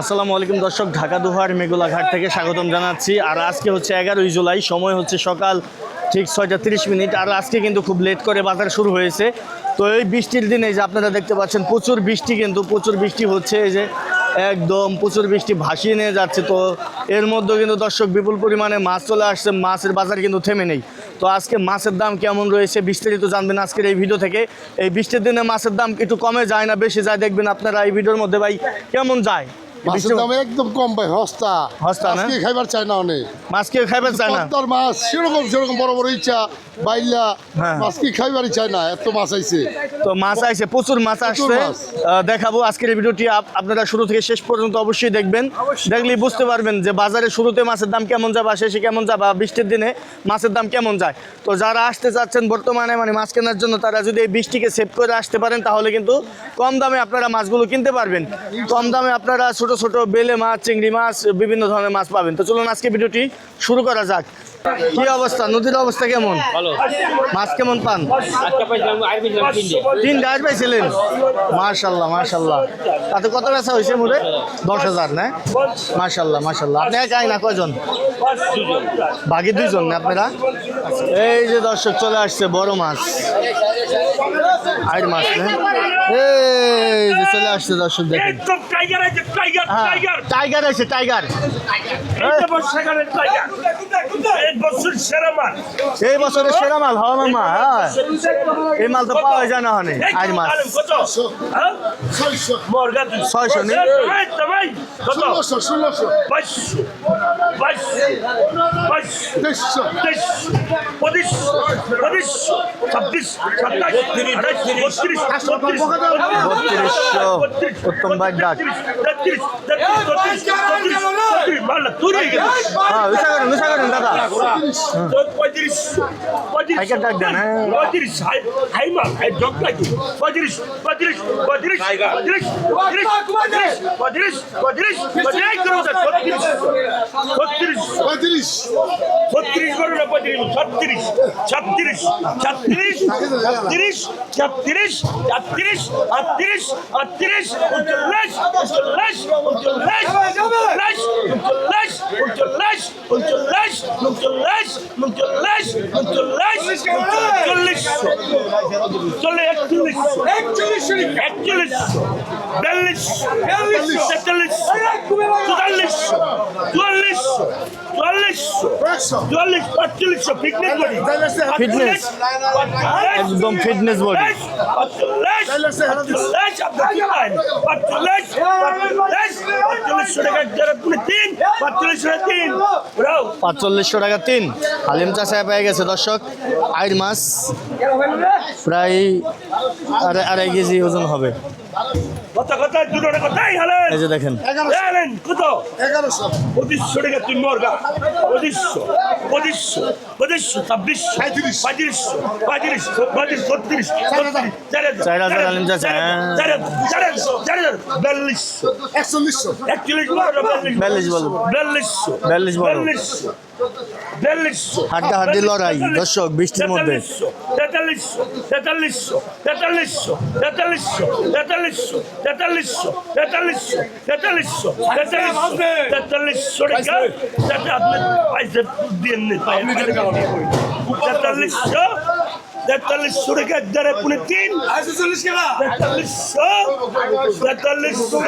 আসসালামু আলাইকুম দর্শক, ঢাকা দুহার মেঘুলা ঘাট থেকে স্বাগতম জানাচ্ছি। আর আজকে হচ্ছে এগারোই জুলাই, সময় হচ্ছে সকাল ঠিক ছয়টা তিরিশ মিনিট। আর আজকে কিন্তু খুব লেট করে বাজার শুরু হয়েছে। তো এই বৃষ্টির দিনে যে আপনারা দেখতে পাচ্ছেন, প্রচুর বৃষ্টি কিন্তু, প্রচুর বৃষ্টি হচ্ছে এই যে একদম প্রচুর বৃষ্টি ভাসিয়ে নিয়ে যাচ্ছে। তো এর মধ্যে কিন্তু দর্শক বিপুল পরিমাণে মাছ চলে আসছে, মাছের বাজার কিন্তু থেমে নেই। তো আজকে মাছের দাম কেমন রয়েছে বিস্তারিত জানবেন আজকের এই ভিডিও থেকে। এই বৃষ্টির দিনে মাছের দাম একটু কমে যায় না, বেশি যায়, দেখবেন আপনারা এই ভিডিওর মধ্যে ভাই কেমন যায়। মাছের দাম একদম কম ভাই হস্তা। হস্তা না? খাইবার চাই না অনেক। মাছ কেউ খাইবার চায় না? মাছ সেরকম সেরকম বড় বড় ইচ্ছা। বাইলা হ্যাঁ। মাছ কি খাইবারই চাই না? এত মাছ আইছে। তো মাছ আইছে প্রচুর মাছ আসছে। দেখাবো আজকের ভিডিওটি। আপনারা শুরু থেকে শেষ পর্যন্ত অবশ্যই দেখবেন। দেখলেই বুঝতে পারবেন যে বাজারে শুরুতে মাছের দাম কেমন যাবে আর শেষে কেমন যাবে আর বৃষ্টির দিনে মাছের দাম কেমন যায়। তো যারা আসতে চাচ্ছেন বর্তমানে মানে মাছ কেনার জন্য তারা যদি এই বৃষ্টিকে সেভ করে আসতে পারেন তাহলে কিন্তু কম দামে আপনারা মাছগুলো কিনতে পারবেন। কম দামে আপনারা ছোট ছোট বেলে মাছ চিংড়ি মাছ বিভিন্ন ধরনের মাছ পাবেন। তো চলুন আজকে ভিডিওটি শুরু করা যাক। কি অবস্থা? নদীর অবস্থা কেমন? মাছ কেমন পান? তিন গাছ পাইছিলেন? মার্শাল্লাহ মার্শাল্লাহ তাতে কত বেচা হয়েছে মোটে দশ হাজার না? মার্শাল্লাহ মার্শাল্লাহ আপনি একাই না কয়জন? বাকি দুইজন না আপনারা? এই যে দর্শক চলে আসছে বড় মাছ। আইড মাছ হ্যাঁ? এই যে চলে আসছে দর্শক দেখেন। টাইগার আছে টাইগার হ্যাঁ, এই হ্যাঁ? বছরের সেরা মাল হওয়া মামা হ্যাঁ। এই মাল তো পাওয়া যায় না হনে আজ মাস ছয়শো। নেই ষোলোশো ষোলোশো। বাইশ বাইশ তেইশ পঁচিশ পঁচিশ ছাব্বিশ সাতাশ তিরিশ বত্রিশ বত্রিশ উত্তম ভাই ডাক তেত্রিশ তেত্রিশ তেত্রিশ পঁয়ত্রিশ ছত্রিশ ছত্রিশ বড় না পঁয়ত্রিশ ছত্রিশ ছত্রিশ ছত্রিশ ছত্রিশ ছত্রিশ ছত্রিশ আটত্রিশ আটত্রিশ উনচল্লিশ উনচল্লিশ উনচল্লিশ উনচল্লিশ উনচল্লিশ উনচল্লিশ উনচল্লিশ উনচল্লিশ উনচল্লিশ উনচল্লিশশো চল্লিশ একচল্লিশশো একচল্লিশশো বিয়াল্লিশশো তেতাল্লিশশো চুয়াল্লিশশো চুয়াল্লিশশো চুয়াল্লিশশো একশো চুয়াল্লিশ পাঁচচল্লিশশো ফিটনেস বডি Fitness. একদম fitness body. পাঁচচল্লিশশো টাকা তিন হালিম চাষায় পেয়ে গেছে দর্শক। আইর মাছ প্রায় আড়াই আড়াই কেজি ওজন হবে। এই যে দেখেন। কত? এগারোশো। পঁচিশশো টাকা তুই মরগা। পঁচিশশো পঁচিশশো পঁচিশশো ছাব্বিশ সাঁইত্রিশ। পঁয়ত্রিশশো পঁয়ত্রিশ পঁয়ত্রিশ ছত্রিশ চার হাজার। চার হাজার। আলিম চাচা। বিয়াল্লিশশো। একচল্লিশশো। একচল্লিশ বিয়াল্লিশ বলো। বিয়াল্লিশশো। বিয়াল্লিশ বলো। বিয়াল্লিশশো। বিয়াল্লিশশো। হাড্ডা হাড্ডি লড়াই দর্শক বৃষ্টির মধ্যে। তেতাল্লিশশো তেতাল্লিশশো তেতাল্লিশশো তেতাল্লিশশো তেতাল্লিশশো তেতাল্লিশশো তেতাল্লিশশো তেতাল্লিশশো তেতাল্লিশশো তেতাল্লিশশো টাকা যাতে আপনি পয়সা দিয়ে নিন তেতাল্লিশশো পুনে তিন। তেতাল্লিশশো তেতাল্লিশশো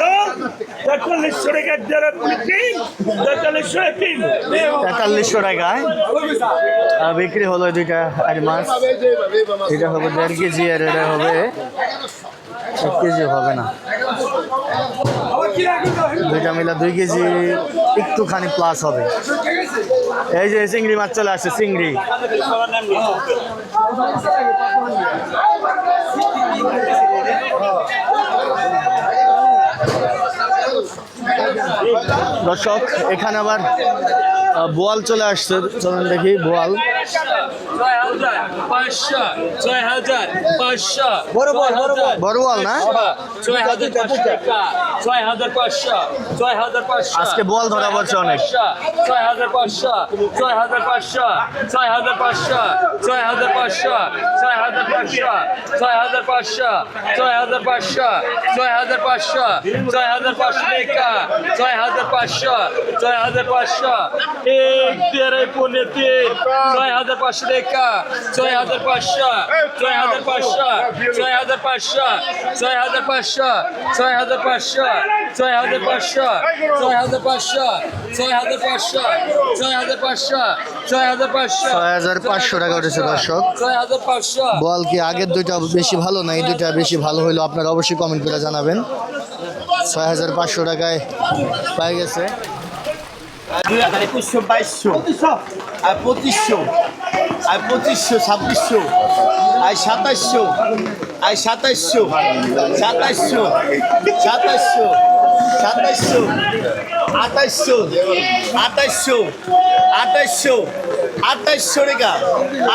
তেতাল্লিশশো টাকা দ্বারা পুনে তিন। তেতাল্লিশশো তিন। তেতাল্লিশশো টাকায়। বিক্রি হলো দুইটা আর মাছ। এটা হবে দেড় কেজি আর এটা হবে এক কেজি হবে না। দুইটা মিলা দুই কেজি একটুখানি প্লাস হবে। এই যে চিংড়ি মাছ চলে আসছে চিংড়ি দর্শক এখানে আবার বোয়াল চলে আসছে চলুন দেখি বোয়াল ছয় হাজার পাঁচশো ছয় হাজার পাঁচশো বড় বল, বড় বল। না? ছয় হাজার ছয় হাজার পাঁচশো ছয় হাজার পাঁচশো আজকে বল ধরা পড়ছে অনেক। ছয় হাজার পাঁচশো ছয় হাজার পাঁচশো ছয় হাজার পাঁচশো ছয় হাজার পাঁচশো ছয় হাজার পাঁচশো ছয় হাজার পাঁচশো ছয় হাজার পাঁচশো ছয় হাজার পাঁচশো ছয় হাজার পাঁচশো টাকা ছয় হাজার পাঁচশো ছয় হাজার পাঁচশো এক দেড় পৌনে তিন ছয় হাজার পাঁচশো টাকা ছয় হাজার পাঁচশো ছয় হাজার পাঁচশো ছয় হাজার পাঁচশো ছয় হাজার পাঁচশো ছয় হাজার পাঁচশো ছয় হাজার পাঁচশো ছয় হাজার পাঁচশো ছয় হাজার পাঁচশো ছয় হাজার পাঁচশো ছয় হাজার পাঁচশো ছয় হাজার পাঁচশো টাকা উঠেছে দর্শক ছয় হাজার পাঁচশো বল কি আগের দুইটা বেশি ভালো না এই দুইটা বেশি ভালো হইল আপনারা অবশ্যই কমেন্ট করে জানাবেন ছয় হাজার পাঁচশো টাকায় পাই গেছে দুই হাজার একুশশো বাইশশো। আর পঁচিশশো আর পঁচিশশো ছাব্বিশশো আর সাতাশশো আর সাতাশশো সাতাশশো সাতাশশো সাতাশশো আঠাশশো আঠাশশো আঠাশশো আঠাশশো রেখা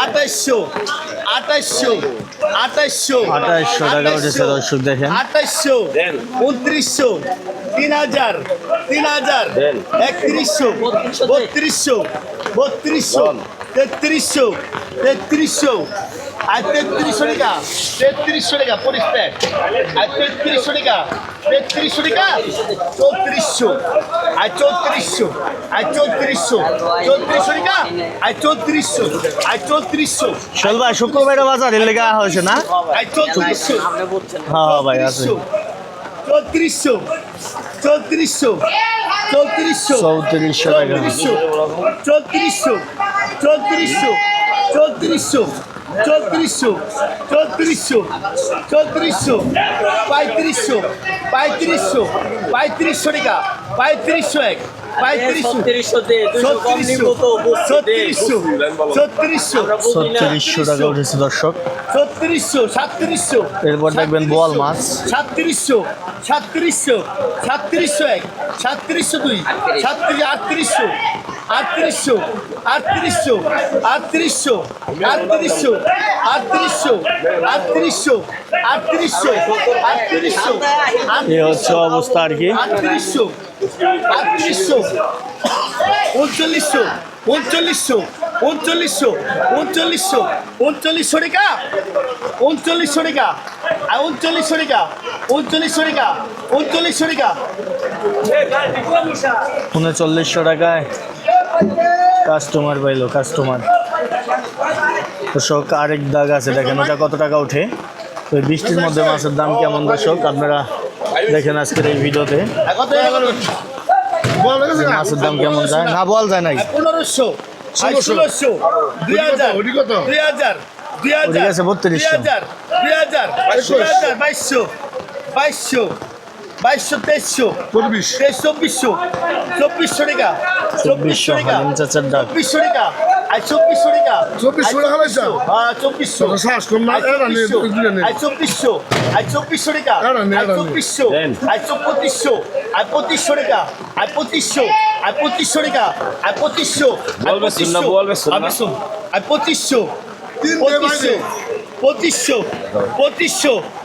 আঠাশশো আঠাশশো আঠাশশো আঠাশশো টাকা উঠেছে দর্শক দেখেন। আঠাশশো উনত্রিশশো তিন হাজার তিন হাজার একত্রিশশো বত্রিশশো বত্রিশশো তেত্রিশশো তেত্রিশশো আর তেত্রিশশো টাকা। তেত্রিশশো টাকা পরিষ্কার আর তেত্রিশশো টাকা। তেত্রিশশো টাকা চৌত্রিশশো। আর চৌত্রিশশো। আর চৌত্রিশশো। চৌত্রিশশো টাকা আর চৌত্রিশশো। আর চৌত্রিশশো। ভাই শুক্রবারে বাজার লেগে হয়েছে না? আর চৌত্রিশশো। হ্যাঁ হ্যাঁ ভাই আছে। চৌত্রিশশো। চৌত্রিশশো। চৌত্রিশশো। চৌত্রিশশো। টাকা। চৌত্রিশশো। চৌত্রিশশো। চৌত্রিশশো। চৌত্রিশশো চৌত্রিশশো চৌত্রিশশো পঁয়ত্রিশশো পঁয়ত্রিশশো পঁয়ত্রিশশো টাকা পঁয়ত্রিশশো এক এরপর দেখবেন বোয়াল মাছ। সাতত্রিশশো সাতত্রিশশো সাতত্রিশশো এক সাতত্রিশশো দুই সাতত্রিশ আটত্রিশশো আটত্রিশশো আটত্রিশশো আটত্রিশশো আটত্রিশশো আটত্রিশশো আটত্রিশশো আটত্রিশশো আটত্রিশশো এই হচ্ছে অবস্থা আর কি। আটত্রিশশো আটত্রিশশো উনচল্লিশশো উনচল্লিশশো উনচল্লিশশো উনচল্লিশশো উনচল্লিশশো টাকা উনচল্লিশশো টাকা আর উনচল্লিশশো টাকা উনচল্লিশশো টাকা উনচল্লিশশো টাকা। উনচল্লিশশো টাকায়। কাস্টমার পাইলো কাস্টমার দর্শক আরেক দাগ আছে দেখেন ওটা কত টাকা ওঠে? তো বৃষ্টির মধ্যে মাছের দাম কেমন দর্শক? আপনারা দেখেন আজকের এই ভিডিওতে? মাছের দাম কেমন যায়? না বল যায় নাই। পনেরোশো ষোলোশো। দুই হাজার দুই হাজার দুই ওটি হাজার গেছে 3200 দুই হাজার দুই হাজার দুই হাজার বাইশশো বাইশশো। বাইশশো তেইশশো চব্বিশ তেইশ চব্বিশশো চব্বিশশো টাকা চব্বিশশো টাকা চব্বিশশো টাকা আর চব্বিশশো টাকা চব্বিশশো টাকা? হ্যাঁ চব্বিশশো? আর চব্বিশশো। নে। আর চব্বিশশো টাকা আর। চব্বিশশো আর পঁচিশশো আর পঁচিশশো টাকা আর পঁচিশশো আর পঁচিশশো টাকা আর পঁচিশশো আর পঁচিশশো আর পঁচিশশো পঁচিশশো পঁচিশশো পঁচিশশো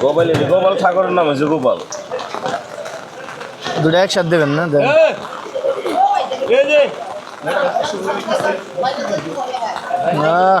গোপাল গোপাল ঠাকুরের নাম হয়েছে গোপাল। দুটো একসাথে দেবেন না? দেন। আহ,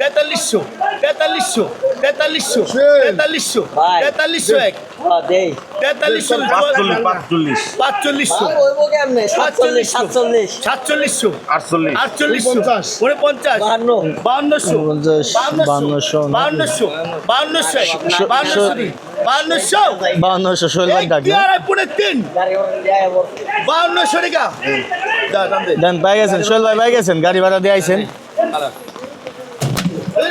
তেতাল্লিশশো তেতাল্লিশশো তেতাল্লিশশো তেতাল্লিশশো তেতাল্লিশশো এক। তেতাল্লিশশো পাঁচচল্লিশ পাঁচচল্লিশ। পাঁচচল্লিশশো। সাতচল্লিশ সাতচল্লিশ। সাতচল্লিশশো। আটচল্লিশ। আটচল্লিশশো। পঞ্চাশ। পরে পঞ্চাশ। বাহান্ন। বাউন্নশো বাউন্নশো, বাউন্নশো বাউন্নশো বাউন্নশো বাউন্নশো বাউন্নশো পুনে তিন। বাউন্নশো টাকা। দেন পাই গেছেন। সোহেল ভাই পাই গেছেন। গাড়ি ভাড়া দিয়ে আইছেন।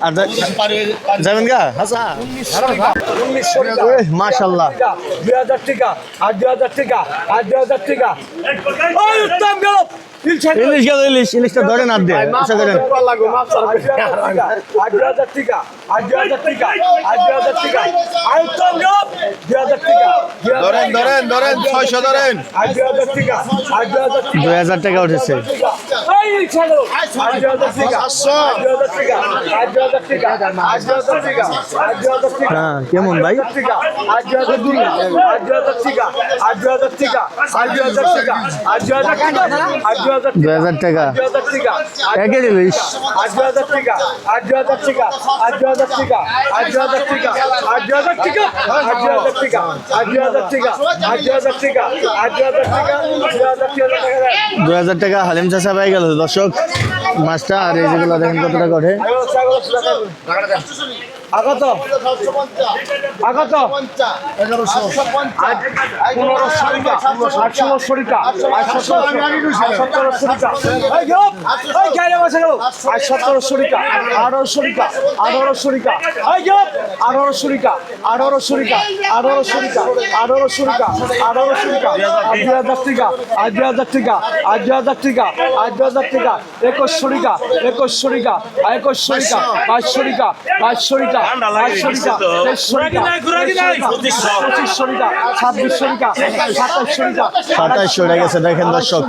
আর যাবেন গা? আচ্ছা মাশাল্লাহ দুই হাজার টাকা আর দুই হাজার টাকা আর দুই হাজার টাকা ইলিশ গেল ইলিশ ইলিশটা ধরেন আর দিয়ে আশা করেন ধরেন ধরেন ধরেন ছয়শো ধরেন। দুই হাজার টাকা উঠেছে। হ্যাঁ কেমন ভাই দু হাজার টাকা একে দিলিস দু হাজার টাকা হালিম চাষা পাই গেল, দর্শক, মাছটা আর এই যেগুলো দেখেন কতটা কঠে 拿过来。这是你。আগত। আগত। এগারোশো পনেরোশো ষোলোশো টাকা আজ সতেরোশো টাকা এই গেল এই গাড়ি বসে গেল। আজ সতেরোশো টাকা আঠারোশো টাকা আঠারোশো টাকা এই গেল আঠারোশো টাকা আঠারোশো টাকা আঠারোশো টাকা আঠারোশো টাকা আঠারোশো টাকা আজ দুই হাজার টাকা আজ দুই হাজার টাকা আজ হাজার টাকা আজ হাজার টাকা একুশশো টাকা একুশশো টাকা একুশশো টাকা বাইশশো টাকা বাইশশো টাকা বাইশশো টাকা গেছে দেখেন দর্শক।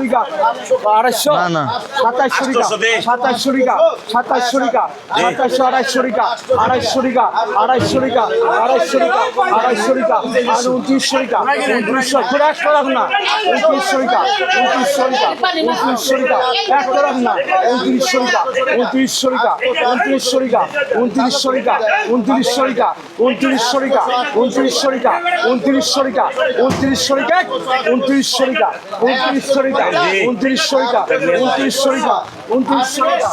আড়াইশো। না, না। সাতাশশো টাকা সাতাশশো টাকা সাতাশশো টাকা সাতাশশো আড়াইশো টাকা আড়াইশো টাকা আড়াইশো টাকা আড়াইশো টাকা আড়াইশো টাকা আর উনত্রিশশো টাকা উনত্রিশশো। একশো রাখ না। উনত্রিশশো টাকা উনত্রিশশো টাকা উনত্রিশশো টাকা একশো রাখ না। উনত্রিশশো টাকা উনত্রিশশো টাকা উনত্রিশশো টাকা উনত্রিশশো টাকা উনত্রিশশো টাকা উনত্রিশশো টাকা উনত্রিশশো টাকা উনত্রিশশো টাকা উনত্রিশশো টাকা উনত্রিশশো টাকা উনত্রিশশো টাকা উনত্রিশশো টাকা উনত্রিশশো টাকা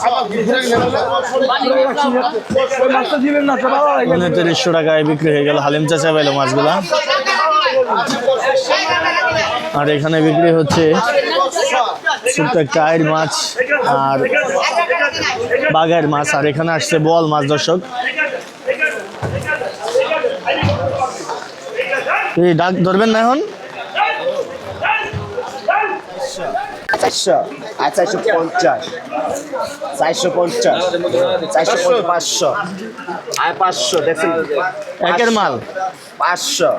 উনত্রিশশো টাকায় বিক্রি হয়ে গেল হালিম পাইলো মাছগুলা। আর এখানে বিক্রি হচ্ছে ছোট্ট একটা মাছ আর বাঘের মাছ, আর এখানে আসছে বল মাছ, দর্শক। এই ডাক ধরবেন না এখন? চারশো। আর চারশো পঞ্চাশ। চারশো পঞ্চাশ। চারশো পাঁচশো। আর পাঁচশো দেখছেন? একের মাল। পাঁচশো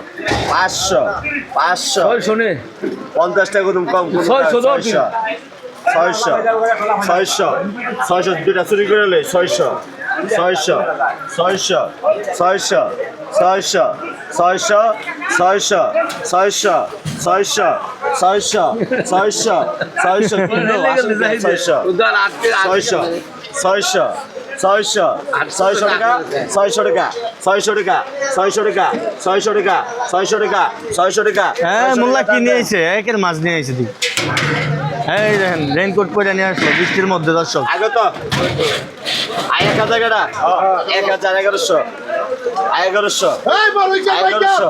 পাঁচশো পাঁচশো। শোনে। পঞ্চাশ টাকা কম ছয়শো ছয়শো। ছয়শো। ছয়শো। ছয়শো দুটা চুরি করে লে ছয়শো। ছয়শো। ছয়শো। ছয়শো। ছয়শো। ছয়শো। ছয়শো ছয়শো ছয়শো ছয়শো ছয়শো ছয়শো ছয়শো ছয়শো ছয়শো ছয়শো ছয়শো টাকা ছয়শো টাকা ছয়শো টাকা ছয়শো টাকা ছয়শো টাকা ছয়শো টাকা ছয়শো টাকা হ্যাঁ মোল্লা কি নিয়ে একের মাছ নিয়ে এসে দিই এই দেখেন রেইনকোট পরে নিয়ে আসলো বৃষ্টির মধ্যে দর্শক। আগত এক হাজার এক হাজার এগারোশো এগারোশো এগারোশো।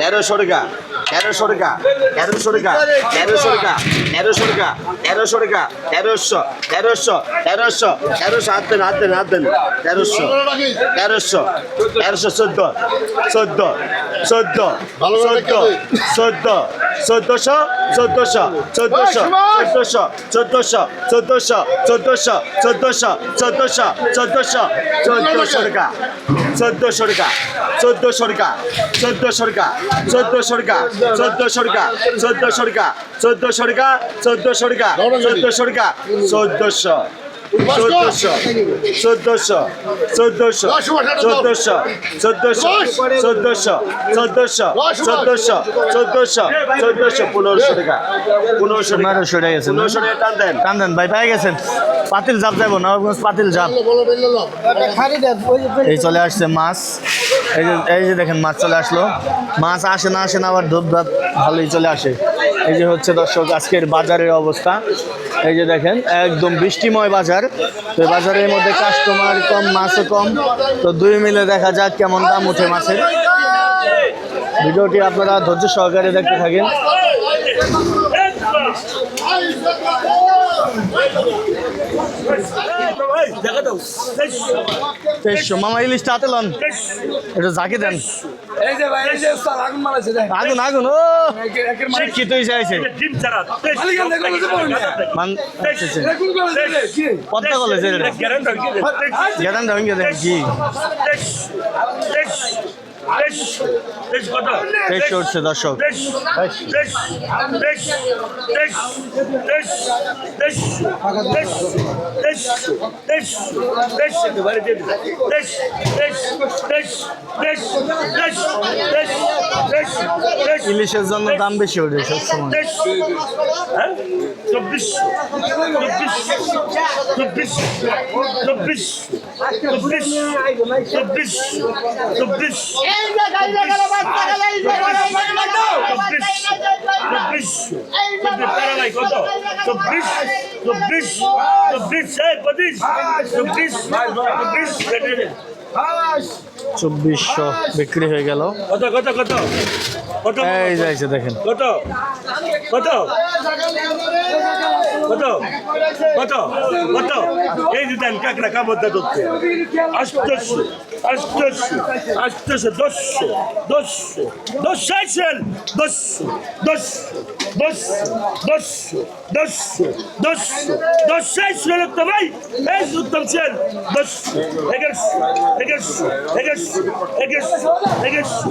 তেরোশো টাকা তেরোশো টাকা তেরোশো টাকা তেরোশো টাকা তেরোশো টাকা তেরোশো টাকা তেরোশো তেরোশো তেরোশো তেরোশো হাত দেন হাত দেন হাত দেন তেরোশো তেরোশো তেরোশো চোদ্দ চোদ্দ চোদ্দ ভালো করে চোদ্দ দেখে চোদ্দ চোদ্দশো চোদ্দশো চোদ্দশো চোদ্দশো চোদ্দশো চোদ্দশো চোদ্দশো চোদ্দশো চোদ্দশো চোদ্দশো টাকা চোদ্দশো টাকা চোদ্দশো টাকা চোদ্দশো টাকা চোদ্দ সরকা চোদ্দ সরকা চোদ্দ সরকা চোদ্দ সরকা চোদ্দ সরকা চোদ্দ সরকা চোদ্দশো। চোদ্দশো চোদ্দশো চোদ্দশো চোদ্দশো চোদ্দশো চোদ্দশো চোদ্দশো চোদ্দশো চোদ্দশো চোদ্দশো পনেরোশো টাকা পনেরোশো টাকা পনেরোশো টাকা গেছে পনেরোশো টাকা টান দেন টান দেন ভাই পেয়ে গেছেন পাতিল জাপ যাব নবাবগঞ্জ পাতিল জাপ এই চলে আসছে মাছ এই যে এই যে দেখেন মাছ চলে আসলো মাছ আসে না আসে না আবার ধূপ ধাপ ভালোই চলে আসে এই যে হচ্ছে দর্শক আজকের বাজারের অবস্থা। এই যে দেখেন একদম বৃষ্টিময় বাজার। তো বাজারের মধ্যে কাস্টমার কম মাছও কম। তো দুই মিলে দেখা যাক কেমন দাম উঠে মাছের। ভিডিওটি আপনারা ধৈর্য সহকারে দেখতে থাকেন। তেইশশো। মামা ইলিশটা হাতে লন। এটা ঝাঁকি দেন। এই যে ভাই এই যে স্যার আগুন মারাইছে দেখ। আগুন আগুন ও! শিক্ষিত হয়েছে আইছে পদ্মা কলেজ গ্যারান্টি গ্যারান্টি দেখি দেড়শো উঠছে দর্শক ইলিশের জন্য দাম বেশি উঠে সবসময় চব্বিশ চব্বিশ চব্বিশ চব্বিশ চব্বিশ চব্বিশ চব্বিশ চব্বিশ চব্বিশ কত? চব্বিশ চব্বিশ চব্বিশ পঁচিশ চব্বিশ চব্বিশ চব্বিশশো বিক্রি হয়ে গেল। কত কত কত? কত? এই যাইছে দেখেন। কত? কত? কত? কত? কত? এই দেন কাকড়া কামড় ধরতে আষ্টশো আষ্টশো আষ্টশো দশশো দশশো দশ আইসেন দশশো দশশো দশশো দশশো দশশো দশশো দশ আইসেন তো ভাই এই উত্তম সেন দশশো এগারোশো এগারোশো এগারোশো এগারোশো এগারোশো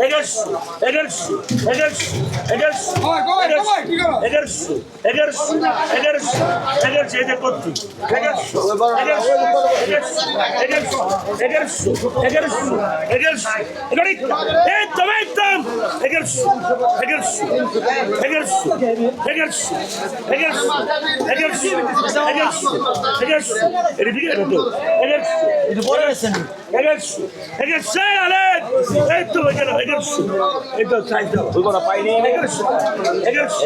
এগারোশো এগারোশো এগারোশো এগারোশো এগারোশো এগারোশো এগারোশো এগারোশো এগারোশো এই যে করছি এগারোশো এগারোশো এগারোশো এগারোশো এগারোশো এগারোশো এগারোশো এই তো একদম এগারোশো এগারোশো এগারোশো এগারোশো এগারোশো এগারোশো এগারোশো এগারোশো এটা বলেছেন এগেছু এগেছে আলে এই তো এখানে এগেছু এই তো চাই তো তুই কোনা পাই নি এগেছু এগেছু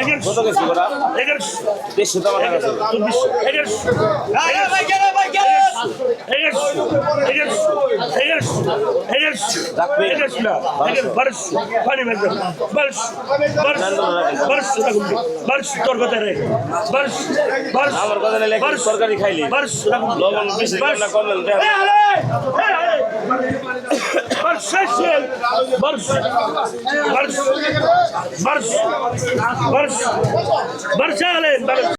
এগেছু কত গেছি কোনা এগেছু দেশে তো আমার কাছে এগেছু আরে ভাই গেলে ভাই গেলে এগেছু এগেছু খাইলি লবণ برش برش برش برش برش